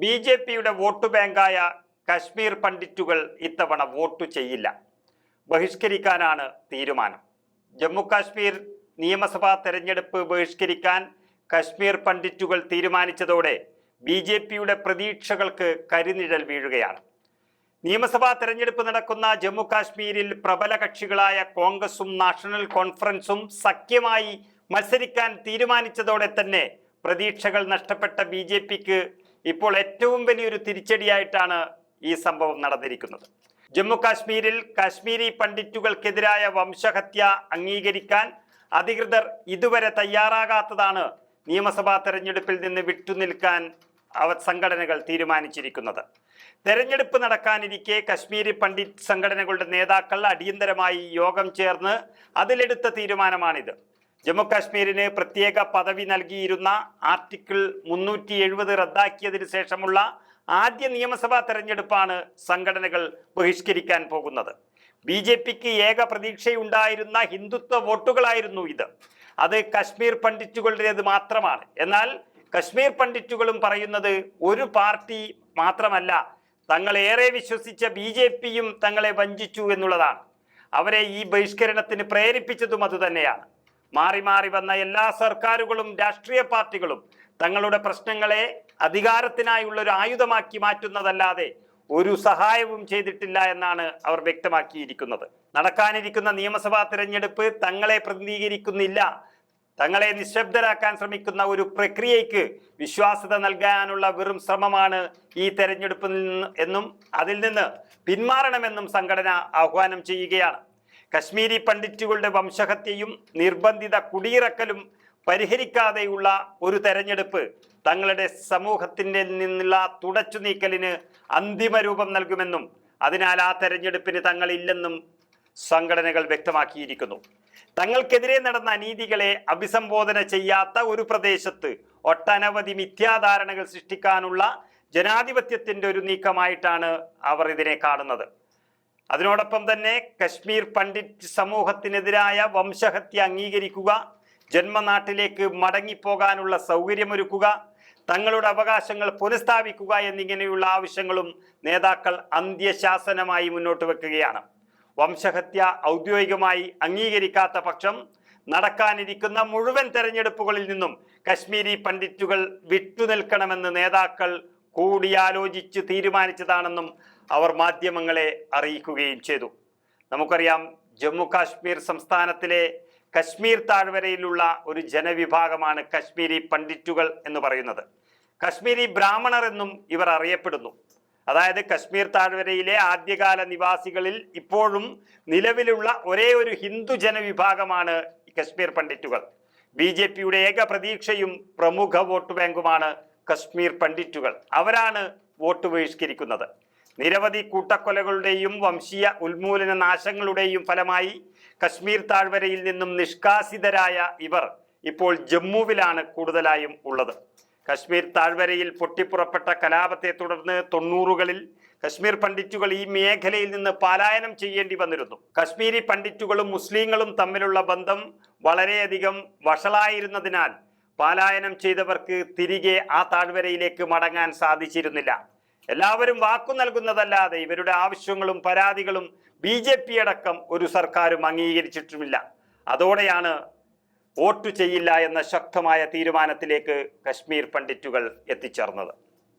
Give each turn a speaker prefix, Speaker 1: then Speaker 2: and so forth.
Speaker 1: B J പിയുടെ vote ബാങ്കായ കശ്മീർ പണ്ഡിറ്റുകൾ ഇത്തവണ വോട്ട് ചെയ്യില്ല. ബഹിഷ്കരിക്കാനാണ് തീരുമാനം. ജമ്മു കാശ്മീർ നിയമസഭാ തെരഞ്ഞെടുപ്പ് ബഹിഷ്കരിക്കാൻ കശ്മീർ പണ്ഡിറ്റുകൾ തീരുമാനിച്ചതോടെ ബി ജെ പിയുടെ പ്രതീക്ഷകൾക്ക് കരിനിഴൽ വീഴുകയാണ്. നിയമസഭാ തെരഞ്ഞെടുപ്പ് നടക്കുന്ന ജമ്മു കാശ്മീരിൽ പ്രബല കക്ഷികളായ കോൺഗ്രസും നാഷണൽ കോൺഫറൻസും സഖ്യമായി മത്സരിക്കാൻ തീരുമാനിച്ചതോടെ തന്നെ പ്രതീക്ഷകൾ നഷ്ടപ്പെട്ട ബി ജെ പിക്ക് ഇപ്പോൾ ഏറ്റവും വലിയൊരു തിരിച്ചടിയായിട്ടാണ് ഈ സംഭവം നടന്നിരിക്കുന്നത്. ജമ്മു കാശ്മീരിൽ കാശ്മീരി പണ്ഡിറ്റുകൾക്കെതിരായ വംശഹത്യ അംഗീകരിക്കാൻ അധികൃതർ ഇതുവരെ തയ്യാറാകാത്തതാണ് നിയമസഭാ തെരഞ്ഞെടുപ്പിൽ നിന്ന് വിട്ടുനിൽക്കാൻ അവ സംഘടനകൾ തീരുമാനിച്ചിരിക്കുന്നത്. തെരഞ്ഞെടുപ്പ് നടക്കാനിരിക്കെ കശ്മീരി പണ്ഡിറ്റ് സംഘടനകളുടെ നേതാക്കൾ അടിയന്തരമായി യോഗം ചേർന്ന് അതിലെടുത്ത തീരുമാനമാണിത്. ജമ്മു കാശ്മീരിന് പ്രത്യേക പദവി നൽകിയിരുന്ന ആർട്ടിക്കിൾ മുന്നൂറ്റി എഴുപത് റദ്ദാക്കിയതിന് ശേഷമുള്ള ആദ്യ നിയമസഭാ തെരഞ്ഞെടുപ്പാണ് സംഘടനകൾ ബഹിഷ്കരിക്കാൻ പോകുന്നത്. ബി ജെ പിക്ക് ഏക പ്രതീക്ഷയുണ്ടായിരുന്ന ഹിന്ദുത്വ വോട്ടുകളായിരുന്നു ഇത്. അത് കശ്മീർ പണ്ഡിറ്റുകളുടേത് മാത്രമാണ്. എന്നാൽ കശ്മീർ പണ്ഡിറ്റുകളും പറയുന്നത് ഒരു പാർട്ടി മാത്രമല്ല തങ്ങളേറെ വിശ്വസിച്ച ബി ജെ പിയും തങ്ങളെ വഞ്ചിച്ചു എന്നുള്ളതാണ്. അവരെ ഈ ബഹിഷ്കരണത്തിന് പ്രേരിപ്പിച്ചതും അതുതന്നെയാണ്. മാറി മാറി വന്ന എല്ലാ സർക്കാരുകളും രാഷ്ട്രീയ പാർട്ടികളും തങ്ങളുടെ പ്രശ്നങ്ങളെ അധികാരത്തിനായുള്ള ഒരു ആയുധമാക്കി മാറ്റുന്നതല്ലാതെ ഒരു സഹായവും ചെയ്തിട്ടില്ല എന്നാണ് അവർ വ്യക്തമാക്കിയിരിക്കുന്നത്. നടക്കാനിരിക്കുന്ന നിയമസഭാ തിരഞ്ഞെടുപ്പ് തങ്ങളെ പ്രതിനിധീകരിക്കുന്നില്ല. തങ്ങളെ നിശബ്ദരാക്കാൻ ശ്രമിക്കുന്ന ഒരു പ്രക്രിയയ്ക്ക് വിശ്വാസ്യത നൽകാനുള്ള വെറും ശ്രമമാണ് ഈ തെരഞ്ഞെടുപ്പിൽ നിന്ന് എന്നും അതിൽ നിന്ന് പിന്മാറണമെന്നും സംഘടന ആഹ്വാനം ചെയ്യുകയാണ്. കശ്മീരി പണ്ഡിറ്റുകളുടെ വംശഹത്യയും നിർബന്ധിത കുടിയിറക്കലും പരിഹരിക്കാതെയുള്ള ഒരു തെരഞ്ഞെടുപ്പ് തങ്ങളുടെ സമൂഹത്തിന്റെ നിന്നുള്ള തുടച്ചു നീക്കലിന് അന്തിമ രൂപം നൽകുമെന്നും അതിനാൽ ആ തെരഞ്ഞെടുപ്പിന് തങ്ങളില്ലെന്നും സംഘടനകൾ വ്യക്തമാക്കിയിരിക്കുന്നു. തങ്ങൾക്കെതിരെ നടന്ന അനീതികളെ അഭിസംബോധന ചെയ്യാത്ത ഒരു പ്രദേശത്ത് ഒട്ടനവധി മിഥ്യാധാരണകൾ സൃഷ്ടിക്കാനുള്ള ജനാധിപത്യത്തിന്റെ ഒരു നീക്കമായിട്ടാണ് അവർ ഇതിനെ കാണുന്നത്. അതിനോടൊപ്പം തന്നെ കശ്മീർ പണ്ഡിറ്റ് സമൂഹത്തിനെതിരായ വംശഹത്യ അംഗീകരിക്കുക ജന്മനാട്ടിലേക്ക് മടങ്ങിപ്പോകാനുള്ള സൗകര്യമൊരുക്കുക തങ്ങളുടെ അവകാശങ്ങൾ പുനഃസ്ഥാപിക്കുക എന്നിങ്ങനെയുള്ള ആവശ്യങ്ങളും നേതാക്കൾ അന്ത്യശാസനമായി മുന്നോട്ട് വെക്കുകയാണ്. വംശഹത്യ ഔദ്യോഗികമായി അംഗീകരിക്കാത്ത പക്ഷം നടക്കാനിരിക്കുന്ന മുഴുവൻ തെരഞ്ഞെടുപ്പുകളിൽ നിന്നും കശ്മീരി പണ്ഡിറ്റുകൾ വിട്ടുനിൽക്കണമെന്ന് നേതാക്കൾ കൂടിയാലോചിച്ച് തീരുമാനിച്ചതാണെന്നും അവർ മാധ്യമങ്ങളെ അറിയിക്കുകയും ചെയ്തു. നമുക്കറിയാം ജമ്മു കാശ്മീർ സംസ്ഥാനത്തിലെ കശ്മീർ താഴ്വരയിലുള്ള ഒരു ജനവിഭാഗമാണ് കശ്മീരി പണ്ഡിറ്റുകൾ എന്ന് പറയുന്നത്. കശ്മീരി ബ്രാഹ്മണർ എന്നും ഇവർ അറിയപ്പെടുന്നു. അതായത് കശ്മീർ താഴ്വരയിലെ ആദ്യകാല നിവാസികളിൽ ഇപ്പോഴും നിലവിലുള്ള ഒരേ ഒരു ഹിന്ദു ജനവിഭാഗമാണ് കശ്മീർ പണ്ഡിറ്റുകൾ. ബി ജെ പിയുടെ ഏക പ്രതീക്ഷയും പ്രമുഖ വോട്ട് ബാങ്കുമാണ് കശ്മീർ പണ്ഡിറ്റുകൾ. അവരാണ് വോട്ട് ബഹിഷ്കരിക്കുന്നത്. നിരവധി കൂട്ടക്കൊലകളുടെയും വംശീയ ഉന്മൂലന നാശങ്ങളുടെയും ഫലമായി കശ്മീർ താഴ്വരയിൽ നിന്നും നിഷ്കാസിതരായ ഇവർ ഇപ്പോൾ ജമ്മുവിലാണ് കൂടുതലായും ഉള്ളത്. കശ്മീർ താഴ്വരയിൽ പൊട്ടിപ്പുറപ്പെട്ട കലാപത്തെ തുടർന്ന് തൊണ്ണൂറുകളിൽ കശ്മീർ പണ്ഡിറ്റുകൾ ഈ മേഖലയിൽ നിന്ന് പലായനം ചെയ്യേണ്ടി വന്നിരുന്നു. കശ്മീരി പണ്ഡിറ്റുകളും മുസ്ലിങ്ങളും തമ്മിലുള്ള ബന്ധം വളരെയധികം വഷളായിരുന്നതിനാൽ പലായനം ചെയ്തവർക്ക് തിരികെ ആ താഴ്വരയിലേക്ക് മടങ്ങാൻ സാധിച്ചിരുന്നില്ല. എല്ലാവരും വാക്കു നൽകുന്നതല്ലാതെ ഇവരുടെ ആവശ്യങ്ങളും പരാതികളും ബി ജെ പി അടക്കം ഒരു സർക്കാരും അംഗീകരിച്ചിട്ടുമില്ല. അതോടെയാണ് വോട്ട് ചെയ്യില്ല എന്ന ശക്തമായ തീരുമാനത്തിലേക്ക് കശ്മീർ പണ്ഡിറ്റുകൾ എത്തിച്ചേർന്നത്.